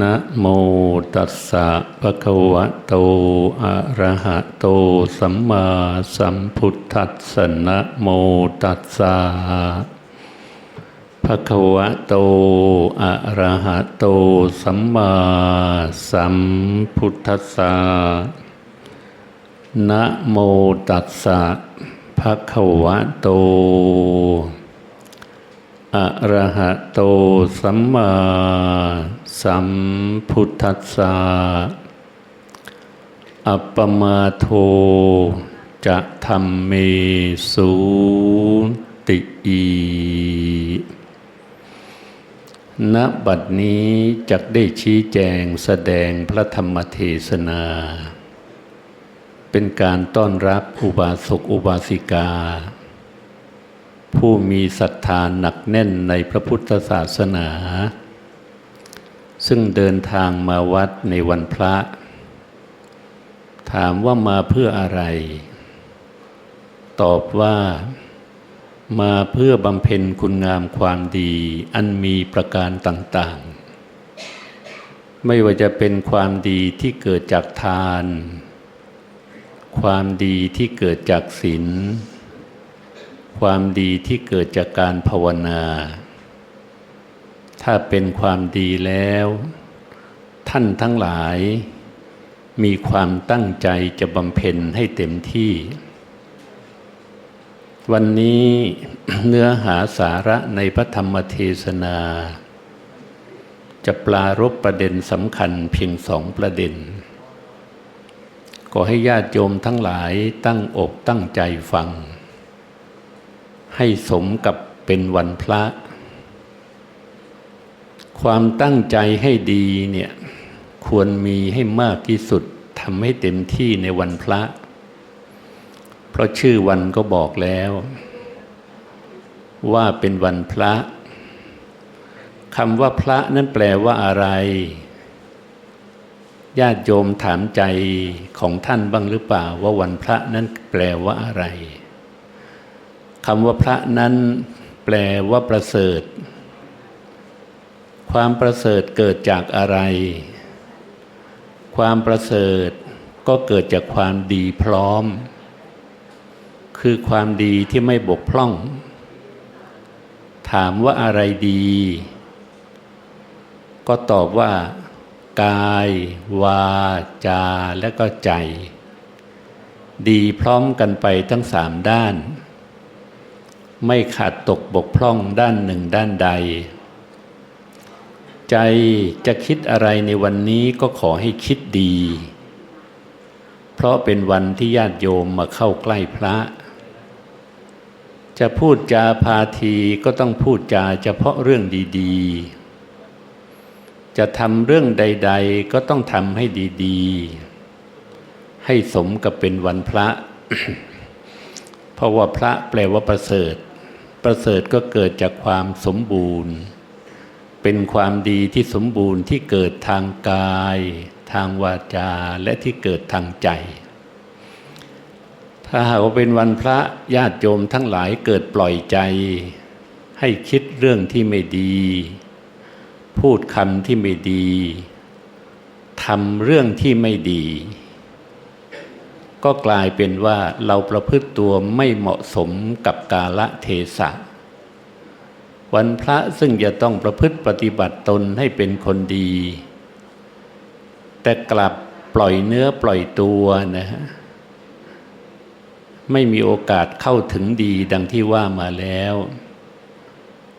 นะโมตัสสะภะคะวะโต อะระหะโต สัมมาสัมพุทธัสสะนะโมตัสสะภะคะวะโต อะระหะโต สัมมาสัมพุทธัสสะนะโมตัสสะภะคะวะโต อะระหะโตสัมมาสัมพุทธัสสะอัปปมาโทจะธรรมเมสุติอีณบัดนี้จักได้ชี้แจงแสดงพระธรรมเทศนา เป็นการต้อนรับอุบาสกอุบาสิกา ผู้มีศรัทธาหนักแน่นในพระพุทธศาสนา ซึ่งเดินทางมาวัดในวันพระ ถามว่ามาเพื่ออะไร ตอบว่ามาเพื่อบำเพ็ญคุณงามความดีอันมีประการต่างๆ ไม่ว่าจะเป็นความดีที่เกิดจากทาน ความดีที่เกิดจากศีล ความดีที่เกิดจากการภาวนา ถ้าเป็นความดีแล้ว ท่านทั้งหลาย มีความตั้งใจจะบำเพ็ญให้เต็มที่ วันนี้เนื้อหาสาระในพระธรรมเทศนา จะปลารบประเด็นสำคัญเพียงสองประเด็น ขอให้ญาติโยมทั้งหลายตั้งอกตั้งใจฟัง ให้สมกับเป็นวันพระ ความตั้งใจให้ดีเนี่ยควรมีให้มากที่สุดทำให้เต็มที่ในวันพระ เพราะชื่อวันก็บอกแล้ว ว่าเป็นวันพระคำว่าพระนั้นแปลว่าอะไรญาติโยมถามใจของท่านบ้างหรือเปล่าว่าวันพระนั้นแปลว่าอะไร คำว่าพระนั้นแปลว่าประเสริฐ ความประเสริฐเกิดจากอะไร ความประเสริฐก็เกิดจากความดีพร้อม คือความดีที่ไม่บกพร่อง ถามว่าอะไรดี ก็ตอบว่า กาย วาจา และก็ใจ ดีพร้อมกันไปทั้งสามด้าน ไม่ขาดตกบกพร่องด้านหนึ่งด้านใด ใจจะคิดอะไรในวันนี้ก็ขอให้คิดดี เพราะเป็นวันที่ญาติโยมมาเข้าใกล้พระ จะพูดจาพาทีก็ต้องพูดจาเฉพาะเรื่องดีๆ จะทำเรื่องใด ๆ ก็ต้องทำให้ดีๆ ให้สมกับเป็นวันพระ เพราะว่าพระแปลว่าประเสริฐ ประเสริฐก็เกิดจากความสมบูรณ์ เป็นความดีที่สมบูรณ์ที่เกิดทางกาย ทางวาจาและที่เกิดทางใจ ถ้าหากว่าเป็นวันพระญาติโยมทั้งหลายเกิดปล่อยใจ ให้คิดเรื่องที่ไม่ดี พูดคำที่ไม่ดีทำเรื่องที่ไม่ดี ก็กลายเป็นว่าเราประพฤติตัวไม่เหมาะสมกับกาละเทศะ วันพระซึ่งจะต้องประพฤติปฏิบัติตนให้เป็นคนดี แต่กลับปล่อยเนื้อปล่อยตัวนะฮะไม่มีโอกาสเข้าถึงดีดังที่ว่ามาแล้ว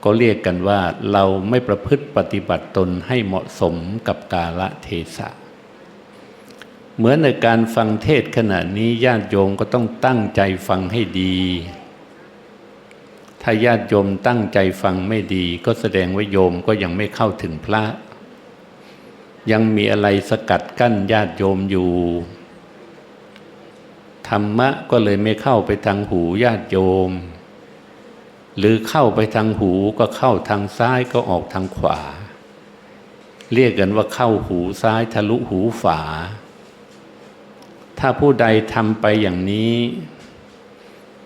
ก็เรียกกันว่าเราไม่ประพฤติปฏิบัติตนให้เหมาะสมกับกาละเทศะ เหมือนในการฟังเทศขณะนี้ญาติโยมก็ต้องตั้งใจฟังให้ดี ถ้าญาติโยมตั้งใจฟังไม่ดี ก็แสดงว่าโยมก็ยังไม่เข้าถึงพระ ยังมีอะไรสกัดกั้นญาติโยมอยู่ ธรรมะก็เลยไม่เข้าไปทางหูญาติโยม หรือเข้าไปทางหูก็เข้าทางซ้ายก็ออกทางขวา เรียกกันว่าเข้าหูซ้ายทะลุหูฝา ถ้าผู้ใดทำไปอย่างนี้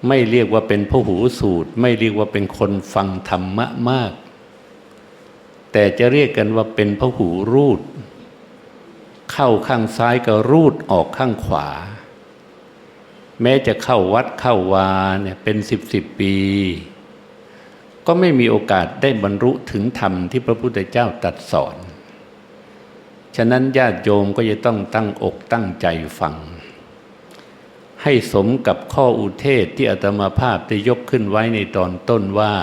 ไม่เรียกว่าเป็นผู้หูสูตร ไม่เรียกว่าเป็นคนฟังธรรมะมาก แต่จะเรียกกันว่าเป็นพระหูรูด เข้าข้างซ้ายก็รูดออกข้างขวา แม้จะเข้าวัดเข้าวาเนี่ยเป็นสิบสิบปี ก็ไม่มีโอกาสได้บรรลุถึงธรรมที่พระพุทธเจ้าตรัสสอนฉะนั้นญาติโยมก็จะต้องตั้งอกตั้งใจฟัง ให้สมกับข้ออุเทศที่อาตมาภาพได้ยกขึ้นไว้ในตอนต้นว่า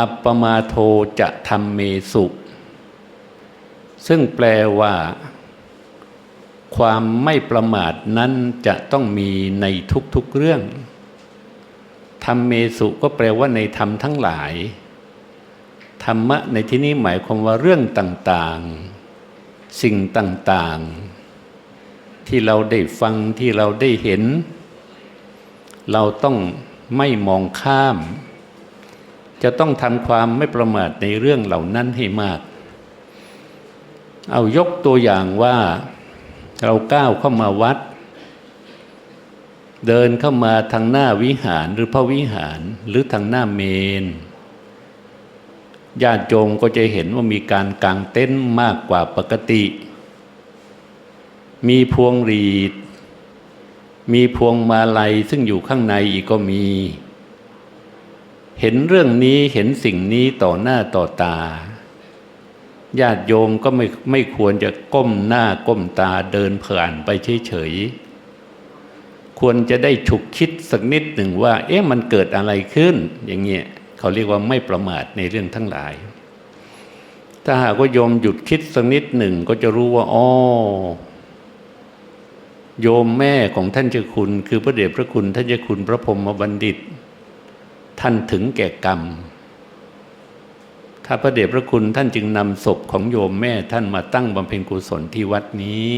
อัปปมาโทจะทำเมสุ ซึ่งแปลว่า ความไม่ประมาทนั้นจะต้องมีในทุกๆเรื่องธรรมเมสุก็แปลว่าในธรรมทั้งหลาย ธรรมะในที่นี้หมายความว่าเรื่องต่างๆ สิ่งต่างๆ ที่เราได้ฟังที่เราได้เห็น เราต้องไม่มองข้าม จะต้องทำความไม่ประมาทในเรื่องเหล่านั้นให้มาก เอายกตัวอย่างว่าเราก้าวเข้ามาวัด เดินเข้ามาทางหน้าวิหารหรือพระวิหารหรือทางหน้าเมนญาติโยมก็จะเห็นว่ามีการกางเต็นท์มากกว่าปกติ มีพวงหรีด มีพวงมาลัยซึ่งอยู่ข้างในอีกก็มี เห็นเรื่องนี้เห็นสิ่งนี้ต่อหน้าต่อตา ญาติโยมก็ไม่ไม่ควรจะก้มหน้าก้มตาเดินผ่านไปเฉยๆ ควรจะได้ฉุกคิดสักนิดหนึ่งว่า เอ๊ะมันเกิดอะไรขึ้น อย่างเงี้ยเขาเรียกว่าไม่ประมาทในเรื่องทั้งหลายถ้าหากว่าโยมหยุดคิดสักนิดหนึ่งก็จะรู้ว่าอ๋อ โยมแม่ของท่านเจ้าคุณ คือพระเดชพระคุณท่านเจ้าคุณพระพรมบัณฑิต ท่านถึงแก่กรรมข้าพระเดชพระคุณท่านจึงนำศพของโยมแม่ท่านมาตั้งบำเพ็ญกุศลที่วัดนี้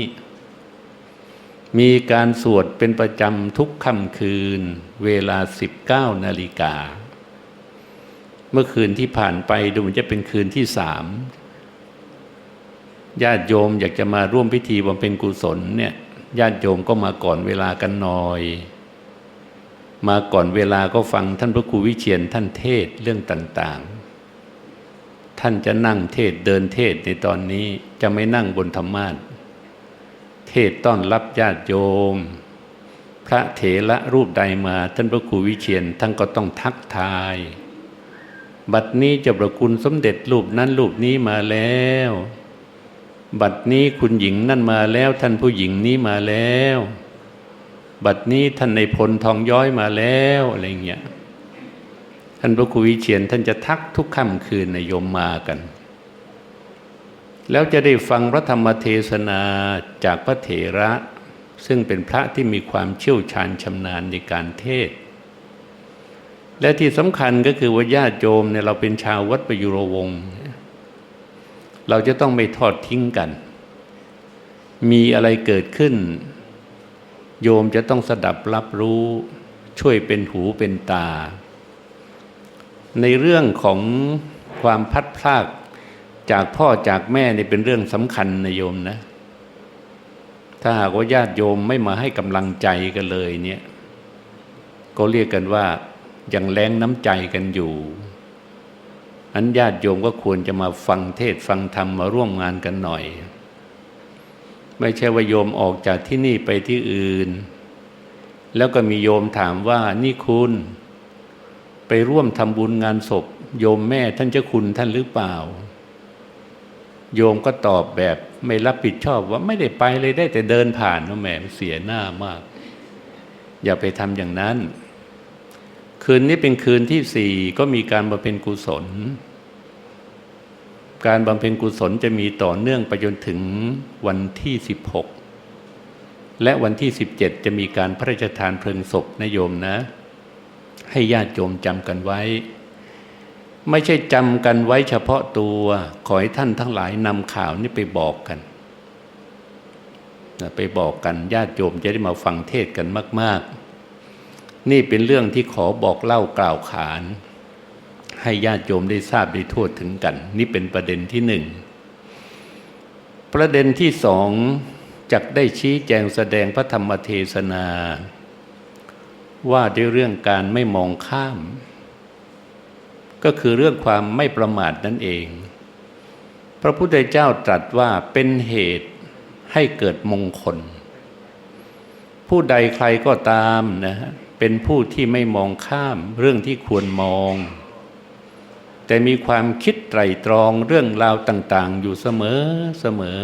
มีการสวดเป็นประจำทุกค่ำคืน เวลา 19นาฬิกา เมื่อคืนที่ผ่านไปดูมันจะเป็นคืนที่สามญาติโยมอยากจะมาร่วมพิธีบำเพ็ญกุศลเนี่ย ญาติโยมก็มาก่อนเวลากันหน่อย มาก่อนเวลาก็ฟังท่านพระครูวิเชียนท่านเทศเรื่องต่าง ๆ ท่านจะนั่งเทศเดินเทศในตอนนี้จะไม่นั่งบนธรรมาทเทศต้อนรับญาติโยม พระเถระรูปใดมาท่านพระครูวิเชียนท่านก็ต้องทักทาย บัดนี้จะประคุณสมเด็จรูปนั้นรูปนี้มาแล้ว บัดนี้คุณหญิงนั่นมาแล้ว ท่านผู้หญิงนี้มาแล้ว บัดนี้ท่านในพลทองย้อยมาแล้วอะไรเงี้ยท่านพระครูวิเชียนท่านจะทักทุกค่ำคืนในโยมมากัน แล้วจะได้ฟังพระธรรมเทศนาจากพระเถระ ซึ่งเป็นพระที่มีความเชี่ยวชาญชำนาญในการเทศ และที่สำคัญก็คือว่าญาติโยมเนี่ยเราเป็นชาววัดประยุรวงศ์ เราจะต้องไม่ทอดทิ้งกัน มีอะไรเกิดขึ้น โยมจะต้องสดับรับรู้ช่วยเป็นหูเป็นตา ในเรื่องของความพัดพลากจากพ่อจากแม่นี่เป็นเรื่องสำคัญนะโยมนะ ถ้าหากว่าญาติโยมไม่มาให้กำลังใจกันเลยเนี่ย ก็เรียกกันว่ายังแรงน้ำใจกันอยู่ อันญาติโยมก็ควรจะมาฟังเทศฟังธรรมมาร่วมงานกันหน่อย ไม่ใช่ว่าโยมออกจากที่นี่ไปที่อื่น แล้วก็มีโยมถามว่านี่คุณ ไปร่วมทำบุญงานศพ โยมแม่ท่านเจ้าคุณท่านหรือเปล่า โยมก็ตอบแบบไม่รับผิดชอบว่าไม่ได้ไปเลยได้แต่เดินผ่านว่าแหมเสียหน้ามาก อย่าไปทำอย่างนั้น คืนนี้เป็นคืนที่สี่ก็มีการบำเพ็ญกุศล การบำเพ็ญกุศลจะมีต่อเนื่องไปจนถึงวันที่สิบหกและวันที่สิบเจ็ดจะมีการพระราชทานเพลิงศพนโยมนะ ให้ญาติโยมจำกันไว้ ไม่ใช่จำกันไว้เฉพาะตัวขอให้ท่านทั้งหลายนำข่าวนี้ไปบอกกันไปบอกกันญาติโยมจะได้มาฟังเทศกันมาก ๆ นี่เป็นเรื่องที่ขอบอกเล่ากล่าวขาน ให้ญาติโยมได้ทราบได้ทั่วถึงกัน นี่เป็นประเด็นที่หนึ่ง ประเด็นที่สองจักได้ชี้แจงแสดงพระธรรมเทศนา ว่าด้วยเรื่องการไม่มองข้าม ก็คือเรื่องความไม่ประมาทนั่นเอง พระพุทธเจ้าตรัสว่าเป็นเหตุให้เกิดมงคล ผู้ใดใครก็ตามนะฮะ เป็นผู้ที่ไม่มองข้ามเรื่องที่ควรมอง แต่มีความคิดไตรตรองเรื่องราวต่าง ๆ อยู่เสมอเสมอ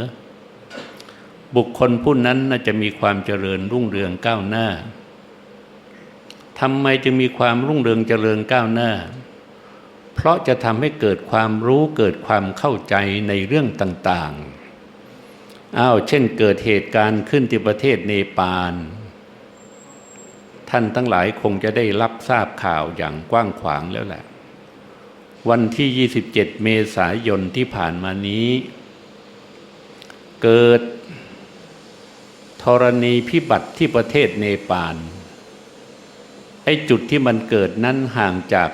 บุคคลผู้นั้นน่าจะมีความเจริญรุ่งเรืองก้าวหน้าทำไมจึงมีความรุ่งเรืองเจริญก้าวหน้า เพราะจะทำให้เกิดความรู้เกิดความเข้าใจในเรื่องต่าง ๆ อ้าว เช่นเกิดเหตุการณ์ขึ้นที่ประเทศเนปาล ท่านทั้งหลายคงจะได้รับทราบข่าวอย่างกว้างขวางแล้วแหละ วันที่ 27 เมษายนที่ผ่านมานี้ เกิดธรณีพิบัติที่ประเทศเนปาลไอ้จุดที่มันเกิดนั้นห่างจาก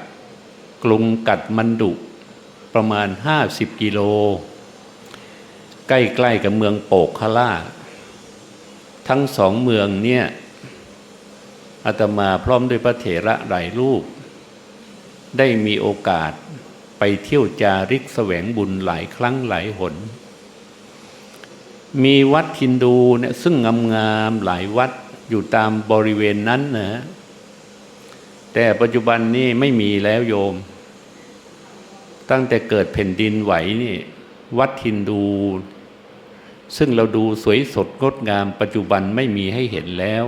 กรุงกัดมันดุประมาณ 50 กิโล ใกล้ๆกับเมืองโปกคาล่า ทั้งสองเมืองเนี่ย อาตมาพร้อมด้วยพระเถระหลายรูป ได้มีโอกาสไปเที่ยวจาริกแสวงบุญหลายครั้งหลายหน มีวัดฮินดูเนี่ยซึ่งงามๆหลายวัดอยู่ตามบริเวณนั้นนะแต่ปัจจุบันนี้ไม่มีแล้วโยม ตั้งแต่เกิดแผ่นดินไหวนี่ วัดฮินดู ซึ่งเราดูสวยสดงดงามปัจจุบันไม่มีให้เห็นแล้ว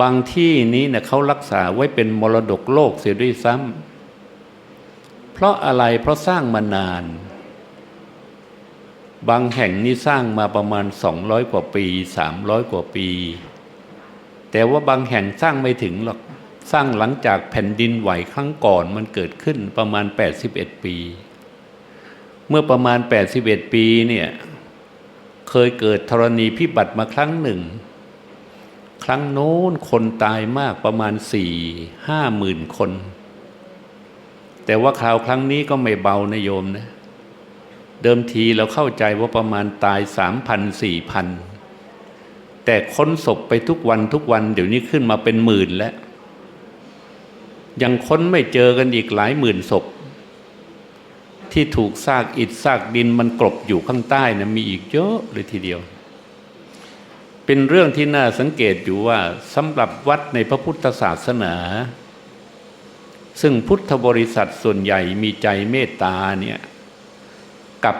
บางที่นี้เนะเขารักษาไว้เป็นมรดกโลกเสียด้วยซ้ำเพราะอะไรเพราะสร้างมานาน บางแห่งนี่สร้างมาประมาณสองร้อยกว่าปีสามร้อยกว่าปี แต่ว่าบางแห่งสร้างไม่ถึงหรอกสร้างหลังจากแผ่นดินไหวครั้งก่อนมันเกิดขึ้นประมาณ 81 ปี เมื่อประมาณ 81 ปีเนี่ยเคยเกิดธรณีพิบัติมาครั้งหนึ่ง ครั้งโน้นคนตายมากประมาณสี่ห้าหมื่นคน แต่ว่าคราวครั้งนี้ก็ไม่เบานะโยมนะ เดิมทีเราเข้าใจว่าประมาณตายสามพันสี่พันแต่ค้นศพไปทุกวันทุกวันเดี๋ยวนี้ขึ้นมาเป็นหมื่นแล้ว ยังค้นไม่เจอกันอีกหลายหมื่นศพ ที่ถูกซากอิฐซากดินมันกลบอยู่ข้างใต้นะมีอีกเยอะเลยทีเดียว เป็นเรื่องที่น่าสังเกตอยู่ว่าสำหรับวัดในพระพุทธศาสนา ซึ่งพุทธบริษัทส่วนใหญ่มีใจเมตตาเนี่ยกับ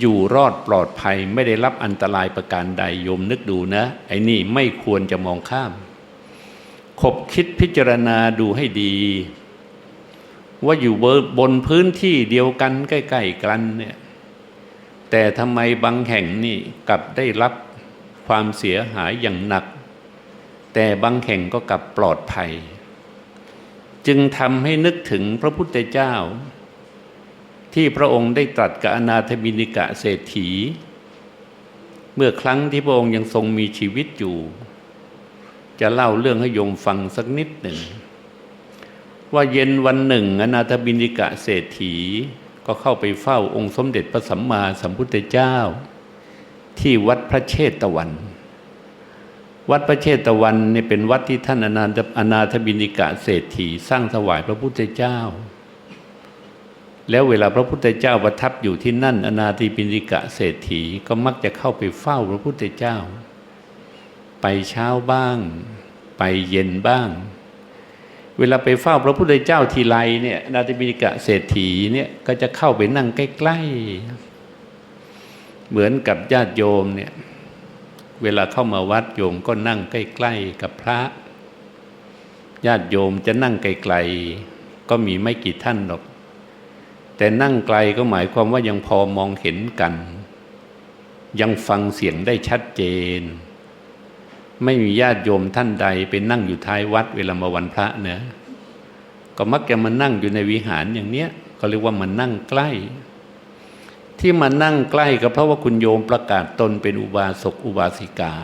อยู่รอดปลอดภัยไม่ได้รับอันตรายประการใดโยมนึกดูนะ ไอ้นี่ไม่ควรจะมองข้ามคบคิดพิจารณาดูให้ดี ว่าอยู่บนพื้นที่เดียวกันใกล้ ๆ กันเนี่ยแต่ทำไมบางแห่งนี่กลับได้รับ ความเสียหายอย่างหนัก แต่บางแห่งก็กลับปลอดภัย จึงทำให้นึกถึงพระพุทธเจ้า ที่พระองค์ได้ตรัสกับอนาถบินิกะเศรษฐี เมื่อครั้งที่พระองค์ยังทรงมีชีวิตอยู่ จะเล่าเรื่องให้โยมฟังสักนิดหนึ่ง ว่าเย็นวันหนึ่ง อนาถบินิกะเศรษฐีก็เข้าไปเฝ้าองค์สมเด็จพระสัมมาสัมพุทธเจ้า ที่วัดพระเชตวัน วัดพระเชตวันนี่เป็นวัดที่ท่านอนาถอนาถบินิกะเศรษฐีสร้างถวายพระพุทธเจ้า แล้วเวลาพระพุทธเจ้าประทับอยู่ที่นั่น อนาถบินิกะเศรษฐีก็มักจะเข้าไปเฝ้าพระพุทธเจ้า ไปเช้าบ้าง ไปเย็นบ้าง เวลาไปเฝ้าพระพุทธเจ้าทีไรเนี่ยอนาถบินิกะเศรษฐีเนี่ยก็จะเข้าไปนั่งใกล้ๆ เหมือนกับญาติโยมเนี่ยเวลาเข้ามาวัดโยมก็นั่งใกล้ ๆ กับพระ ญาติโยมจะนั่งไกลๆก็มีไม่กี่ท่านหรอก แต่นั่งไกลก็หมายความว่ายังพอมองเห็นกัน ยังฟังเสียงได้ชัดเจน ไม่มีญาติโยมท่านใดไปนั่งอยู่ท้ายวัดเวลามาวันพระเนะก็มักจะมานั่งอยู่ในวิหารอย่างเนี้ยก็เรียกว่ามันนั่งใกล้ ที่มานั่งใกล้ก็เพราะว่าคุณโยมประกาศตนเป็นอุบาสกอุบาสิกา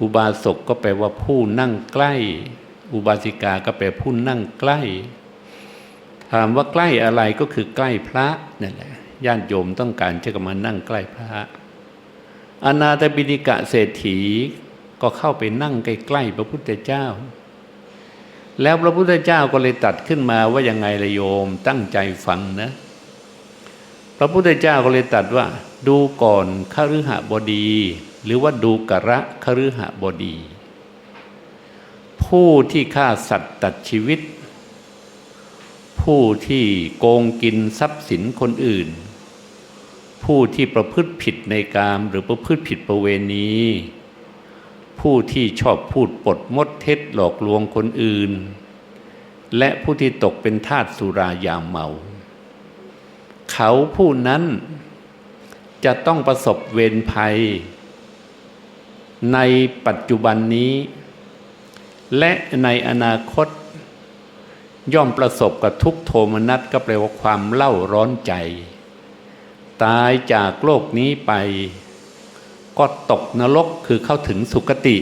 อุบาสกก็แปลว่าผู้นั่งใกล้ อุบาสิกาก็แปลผู้นั่งใกล้ ถามว่าใกล้อะไรก็คือใกล้พระนั่นแหละญาติโยมต้องการจะมานั่งใกล้พระอนาถบินิกะเศรษฐีก็เข้าไปนั่งใกล้ๆพระพุทธเจ้า แล้วพระพุทธเจ้าก็เลยตัดขึ้นมาว่ายังไงละโยมตั้งใจฟังนะ พระพุทธเจ้าก็เลยตรัสว่า ดูก่อนขฤหบดี หรือว่าดูกระคฤหบดี ผู้ที่ฆ่าสัตว์ตัดชีวิต ผู้ที่โกงกินทรัพย์สินคนอื่น ผู้ที่ประพฤติผิดในกามหรือประพฤติผิดประเวณี ผู้ที่ชอบพูดปดมดเท็จหลอกลวงคนอื่น และผู้ที่ตกเป็นทาสสุรายามเมา เขาผู้นั้นจะต้องประสบเวรภัย ในปัจจุบันนี้ และในอนาคต ย่อมประสบกับทุกโทมนัสก็แปลว่าความเล่าร้อนใจ ตายจากโลกนี้ไป ก็ตกนรกคือเข้าถึงสุคติ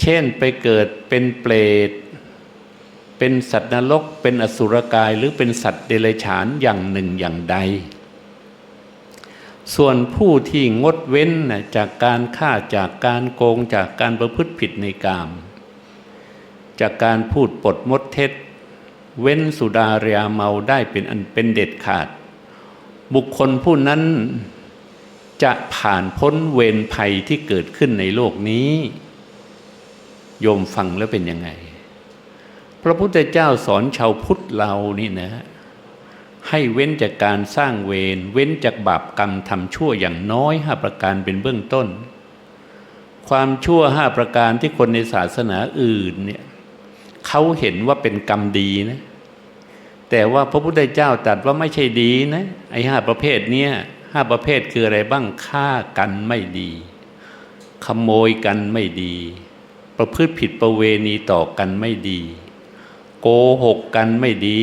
เช่นไปเกิดเป็นเปรต เป็นสัตว์นรก เป็นอสุรกายหรือเป็นสัตว์เดรัจฉานอย่างหนึ่งอย่างใด ส่วนผู้ที่งดเว้นจากการฆ่าจากการโกงจากการประพฤติผิดในกาม จากการพูดปดมดเท็จ เว้นสุดาเรียเมาได้เป็นอันเป็นเด็ดขาด บุคคลผู้นั้นจะผ่านพ้นเวรภัยที่เกิดขึ้นในโลกนี้ โยมฟังแล้วเป็นยังไง พระพุทธเจ้าสอนชาวพุทธเรานี่นะ ให้เว้นจากการสร้างเวรเว้นจากบาปกรรมทำชั่วอย่างน้อยห้าประการเป็นเบื้องต้น ความชั่วห้าประการที่คนในศาสนาอื่นเนี่ยเขาเห็นว่าเป็นกรรมดีนะแต่ว่าพระพุทธเจ้าตรัสว่าไม่ใช่ดีนะไอ้ห้าประเภทเนี้ยห้าประเภทคืออะไรบ้างฆ่ากันไม่ดี ขโมยกันไม่ดี ประพฤติผิดประเวณีต่อกันไม่ดี โกหกกันไม่ดี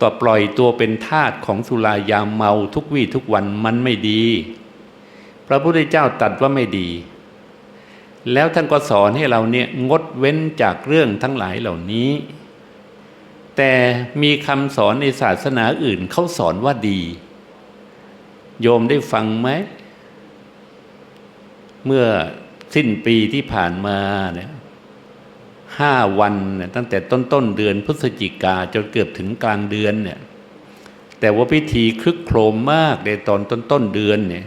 ต่อปล่อยตัวเป็นทาสของสุรายาเมาทุกวี่ทุกวันมันไม่ดี พระพุทธเจ้าตรัสว่าไม่ดี แล้วท่านก็สอนให้เราเนี่ยงดเว้นจากเรื่องทั้งหลายเหล่านี้ แต่มีคำสอนในศาสนาอื่นเขาสอนว่าดี โยมได้ฟังไหมเมื่อสิ้นปีที่ผ่านมาเนี่ย ห้าวันเนี่ยตั้งแต่ต้นต้นเดือนพฤศจิกาจนเกือบถึงกลางเดือนเนี่ยแต่ว่าพิธีคลึกโครมมากในตอนต้นต้นเดือนเนี่ย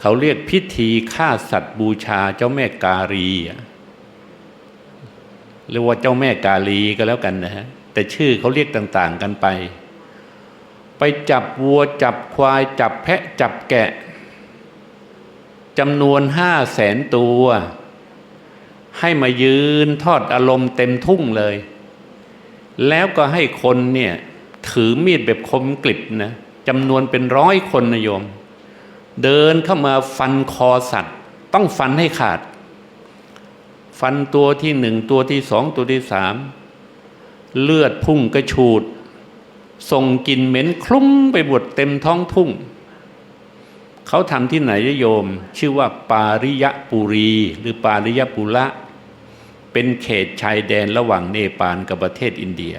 เขาเรียกพิธีฆ่าสัตว์บูชาเจ้าแม่กาลีเรียกว่าเจ้าแม่กาลีก็แล้วกันนะฮะแต่ชื่อเขาเรียกต่าง ๆ กันไป ไปจับวัวจับควาย จับแพะจับแกะจำนวนห้าแสนตัว ให้มายืนทอดอารมณ์เต็มทุ่งเลย แล้วก็ให้คนเนี่ยถือมีดแบบคมกลิบนะจำนวนเป็นร้อยคนนะโยม เดินเข้ามาฟันคอสัตว์ ต้องฟันให้ขาด ฟันตัวที่หนึ่งตัวที่สองตัวที่สามเลือดพุ่งกระฉูดส่งกลิ่นเหม็นคลุ้งไปบดเต็มท้องทุ่ง เขาทำที่ไหนโยม ชื่อว่าปาริยะปุรี หรือปาริยะปุระ เป็นเขตชายแดนระหว่างเนปาลกับประเทศอินเดีย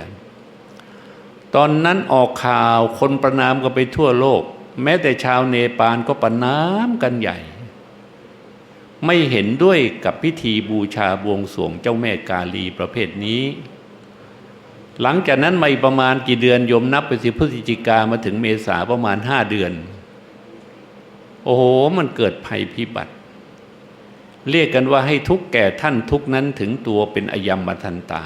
ตอนนั้นออกข่าวคนประนามกันไปทั่วโลก แม้แต่ชาวเนปาลก็ประนามกันใหญ่ ไม่เห็นด้วยกับพิธีบูชาบวงสรวงเจ้าแม่กาลีประเภทนี้ หลังจากนั้นมาประมาณกี่เดือนยมนับไปสิพฤศจิกามาถึงเมษาประมาณห้าเดือน โอ้โหมันเกิดภัยพิบัติ เรียกกันว่าให้ทุกแก่ท่านทุกนั้นถึงตัวเป็นอยมทันตา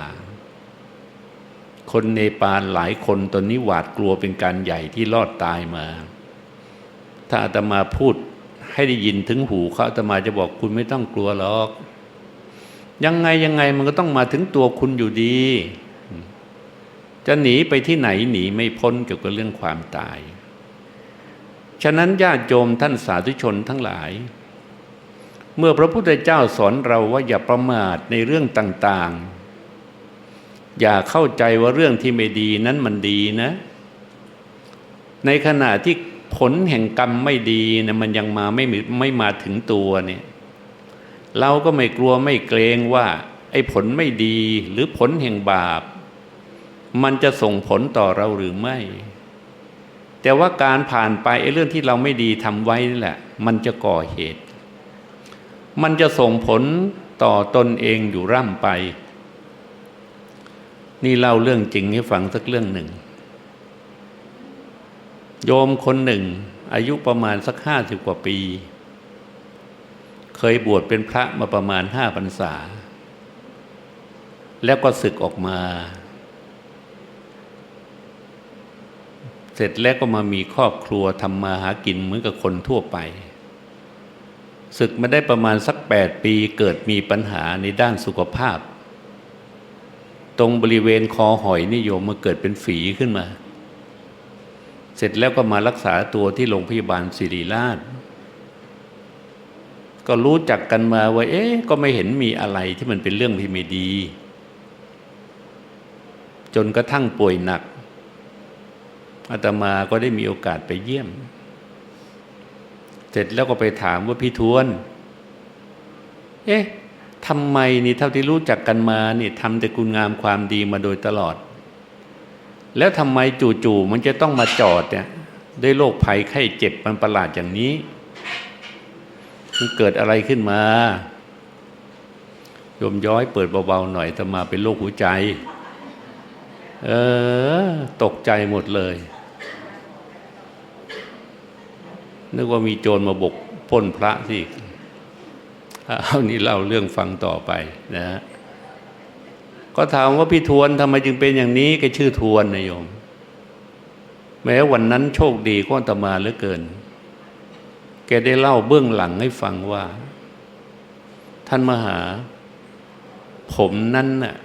คนเนปาลหลายคนตอนนี้หวาดกลัวเป็นการใหญ่ที่รอดตายมา ถ้าอาตมาพูดให้ได้ยินถึงหูเขาอาตมาจะบอกคุณไม่ต้องกลัวหรอก ยังไงยังไงมันก็ต้องมาถึงตัวคุณอยู่ดี จะหนีไปที่ไหนหนีไม่พ้นเกี่ยวกับเรื่องความตาย ฉะนั้นญาติโยมท่านสาธุชนทั้งหลาย เมื่อพระพุทธเจ้าสอนเราว่าอย่าประมาทในเรื่องต่าง ๆ อย่าเข้าใจว่าเรื่องที่ไม่ดีนั้นมันดีนะ ในขณะที่ผลแห่งกรรมไม่ดีนะมันยังมาไม่ไม่มาถึงตัวเนี่ยเราก็ไม่กลัวไม่เกรงว่า ไอ้ผลไม่ดีหรือผลแห่งบาป มันจะส่งผลต่อเราหรือไม่ แต่ว่าการผ่านไปไอ้เรื่องที่เราไม่ดีทำไว้นี่แหละ มันจะก่อเหตุ มันจะส่งผลต่อตนเองอยู่ร่ำไป นี่เล่าเรื่องจริงให้ฟังสักเรื่องหนึ่ง โยมคนหนึ่ง อายุประมาณสักห้าสิบกว่าปี เคยบวชเป็นพระมาประมาณห้าพรรษา แล้วก็ศึกออกมา เสร็จแล้วก็มามีครอบครัวทำมาหากินเหมือนกับคนทั่วไป ศึกมาได้ประมาณสักแปดปีเกิดมีปัญหาในด้านสุขภาพ ตรงบริเวณคอหอยนิยมมาเกิดเป็นฝีขึ้นมา เสร็จแล้วก็มารักษาตัวที่โรงพยาบาลศิริราช ก็รู้จักกันมาว่า เอ๊ะก็ไม่เห็นมีอะไรที่มันเป็นเรื่องที่ไม่ดี จนกระทั่งป่วยหนักอาตมาก็ได้มีโอกาสไปเยี่ยม เสร็จแล้วก็ไปถามว่าพี่ทวน เอ๊ะทำไมนี่เท่าที่รู้จักกันมานี่ทำแต่คุณงามความดีมาโดยตลอด แล้วทำไมจู่ๆมันจะต้องมาจอดเนี่ยด้วยโรคภัยไข้เจ็บมันประหลาดอย่างนี้มันเกิดอะไรขึ้นมาโยมย้อยเปิดเบาๆหน่อยแต่มาเป็นโรคหัวใจ เออ ตกใจหมดเลย นึกว่ามีโจรมาบกปล้นพระสิเอานี่เล่าเรื่องฟังต่อไปนะฮะก็ถามว่าพี่ทวนทำไมจึงเป็นอย่างนี้แกชื่อทวนนะโยม แม้วันนั้นโชคดีก็ตมาเหลือเกิน แกได้เล่าเบื้องหลังให้ฟังว่า ท่านมหา ผมนั้นน่ะ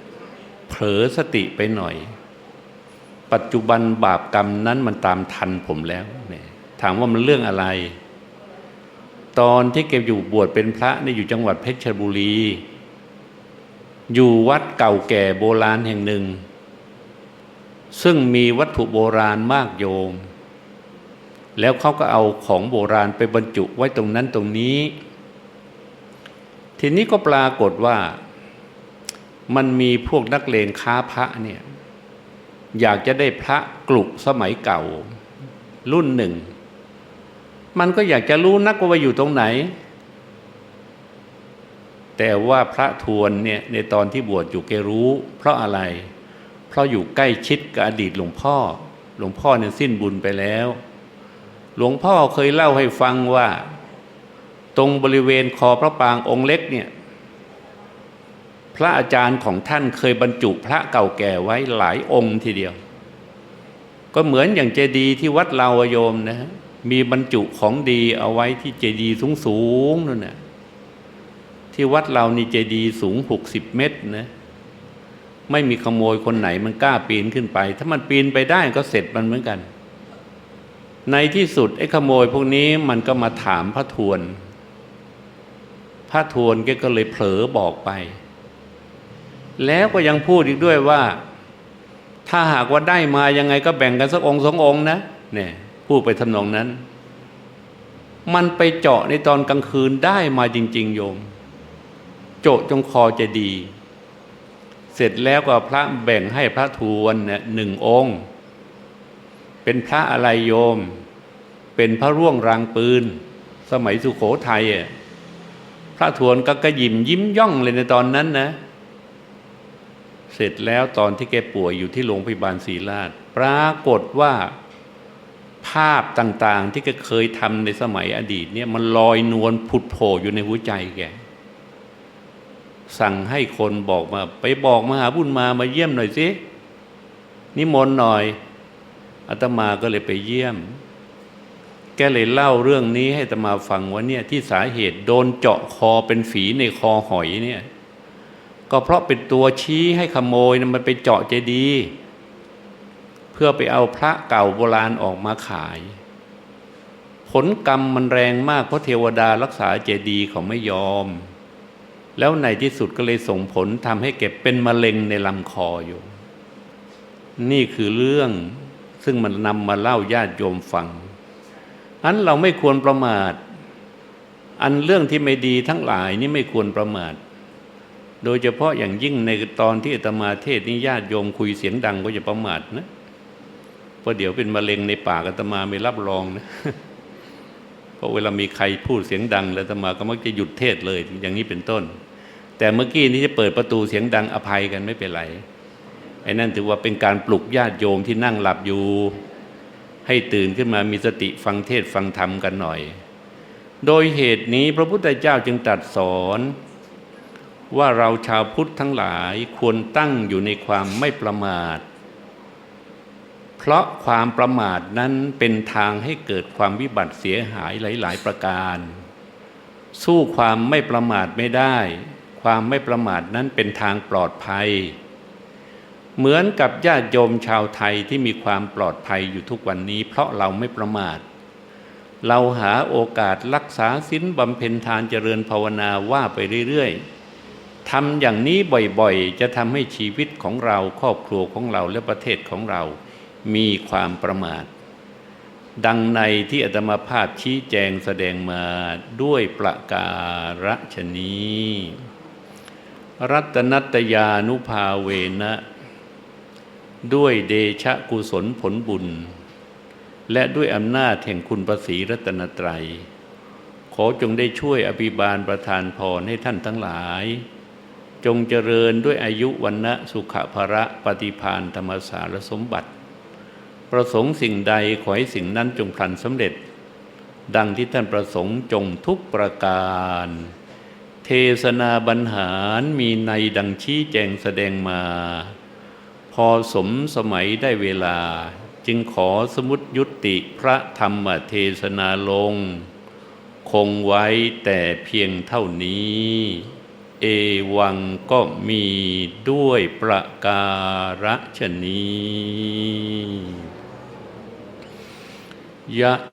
เผลอสติไปหน่อย ปัจจุบันบาปกรรมนั้นมันตามทันผมแล้วเนี่ย ถามว่ามันเรื่องอะไร ตอนที่แกอยู่บวชเป็นพระนี่อยู่จังหวัดเพชรบุรี อยู่วัดเก่าแก่โบราณแห่งหนึ่ง ซึ่งมีวัตถุโบราณมากโยม แล้วเขาก็เอาของโบราณไปบรรจุไว้ตรงนั้นตรงนี้ ทีนี้ก็ปรากฏว่ามันมีพวกนักเลงค้าพระเนี่ยอยากจะได้พระกลุกสมัยเก่ารุ่นหนึ่ง มันก็อยากจะรู้นักว่าอยู่ตรงไหน แต่ว่าพระทวนเนี่ยในตอนที่บวชอยู่แกรู้ เพราะอะไร เพราะอยู่ใกล้ชิดกับอดีตหลวงพ่อ หลวงพ่อเนี่ยสิ้นบุญไปแล้ว หลวงพ่อเคยเล่าให้ฟังว่า ตรงบริเวณคอพระปางองค์เล็กเนี่ยพระอาจารย์ของท่านเคยบรรจุพระเก่าแก่ไว้หลายองค์ทีเดียว ก็เหมือนอย่างเจดีย์ที่วัดเราโยมนะฮะ มีบรรจุของดีเอาไว้ที่เจดีย์สูงๆนั่นน่ะที่วัดเรานี่เจดีย์สูงหกสิบเมตรนะไม่มีขโมยคนไหนมันกล้าปีนขึ้นไป ถ้ามันปีนไปได้ก็เสร็จมันเหมือนกัน ในที่สุดไอ้ขโมยพวกนี้มันก็มาถามพระทวน พระทวนแกก็เลยเผลอบอกไป แล้วก็ยังพูดอีกด้วยว่า ถ้าหากว่าได้มายังไงก็แบ่งกันสักองค์สององค์นะเนี่ย พูดไปทำนองนั้น มันไปเจาะในตอนกลางคืนได้มาจริง ๆ โยม โจาะจงคอจะดี เสร็จแล้วก็พระแบ่งให้พระทวนเนี่ยหนึ่งองค์ เป็นพระอะไรโยม เป็นพระร่วงรางปืน สมัยสุขโขทัยอะพระทวนก็กระยิมยิ้มย่องเลยในตอนนั้นนะ เสร็จแล้วตอนที่แกป่วยอยู่ที่โรงพยาบาลศรีราช ปรากฏว่า ภาพต่างๆ ที่แกเคยทำในสมัยอดีตเนี่ยมันลอยนวลผุดโผล่อยู่ในหัวใจแกสั่งให้คนบอกมา ไปบอกมหาบุญมามาเยี่ยมหน่อยสินิมนต์หน่อยอาตมาก็เลยไปเยี่ยม แกเลยเล่าเรื่องนี้ให้อาตมาฟังว่าเนี่ยที่สาเหตุโดนเจาะคอเป็นฝีในคอหอยเนี่ย ก็เพราะเป็นตัวชี้ให้ขโมยนะมันไปเจาะเจดีย์ เพื่อไปเอาพระเก่าโบราณออกมาขาย ผลกรรมมันแรงมากเพราะเทวดารักษาเจดีย์เขาไม่ยอม แล้วในที่สุดก็เลยส่งผลทำให้เก็บเป็นมะเร็งในลำคออยู่ นี่คือเรื่องซึ่งมันนำมาเล่าญาติโยมฟังอันเราไม่ควรประมาท อันเรื่องที่ไม่ดีทั้งหลายนี่ไม่ควรประมาท โดยเฉพาะอย่างยิ่งในตอนที่อาตมาเทศนี่ญาติโยมคุยเสียงดังก็อย่าประมาทนะ เพราะเดี๋ยวเป็นมะเร็งในปากอาตมาไม่รับรองนะเพราะเวลามีใครพูดเสียงดังแล้วอาตมาก็มักจะหยุดเทศเลย อย่างนี้เป็นต้น แต่เมื่อกี้นี้จะเปิดประตูเสียงดังอภัยกันไม่เป็นไรไอ้นั่นถือว่าเป็นการปลุกญาติโยมที่นั่งหลับอยู่ ให้ตื่นขึ้นมามีสติฟังเทศฟังธรรมกันหน่อย โดยเหตุนี้พระพุทธเจ้าจึงตรัสสอนว่าเราชาวพุทธทั้งหลายควรตั้งอยู่ในความไม่ประมาท เพราะความประมาทนั้นเป็นทางให้เกิดความวิบัติเสียหายหลาย ๆ ประการ สู้ความไม่ประมาทไม่ได้ ความไม่ประมาทนั้นเป็นทางปลอดภัย เหมือนกับญาติโยมชาวไทยที่มีความปลอดภัยอยู่ทุกวันนี้ เพราะเราไม่ประมาท เราหาโอกาสรักษาศีลบำเพ็ญทานเจริญภาวนาว่าไปเรื่อย ๆทำอย่างนี้บ่อยๆ จะทำให้ชีวิตของเราครอบครัวของเราและประเทศของเรา มีความประมาท ดังในที่อาตมาภาพชี้แจงแสดงมาด้วยประการฉนี้รัตนัตยานุภาเวนะ ด้วยเดชะกุศลผลบุญ และด้วยอำนาจแห่งคุณประสีรัตนตรัย ขอจงได้ช่วยอภิบาลประทานพรให้ท่านทั้งหลาย จงเจริญด้วยอายุวันนะสุขภระปฏิพานธรรมสารสมบัติ ประสงค์สิ่งใดขอให้สิ่งนั้นจงพลันสำเร็จ ดังที่ท่านประสงค์จงทุกประการ เทศนาบรรหารมีในดังชี้แจงแสดงมา พอสมสมัยได้เวลา จึงขอสมุดยุติพระธรรมเทศนาลง คงไว้แต่เพียงเท่านี้ เอวังก็มีด้วยประการฉนี้ ยะ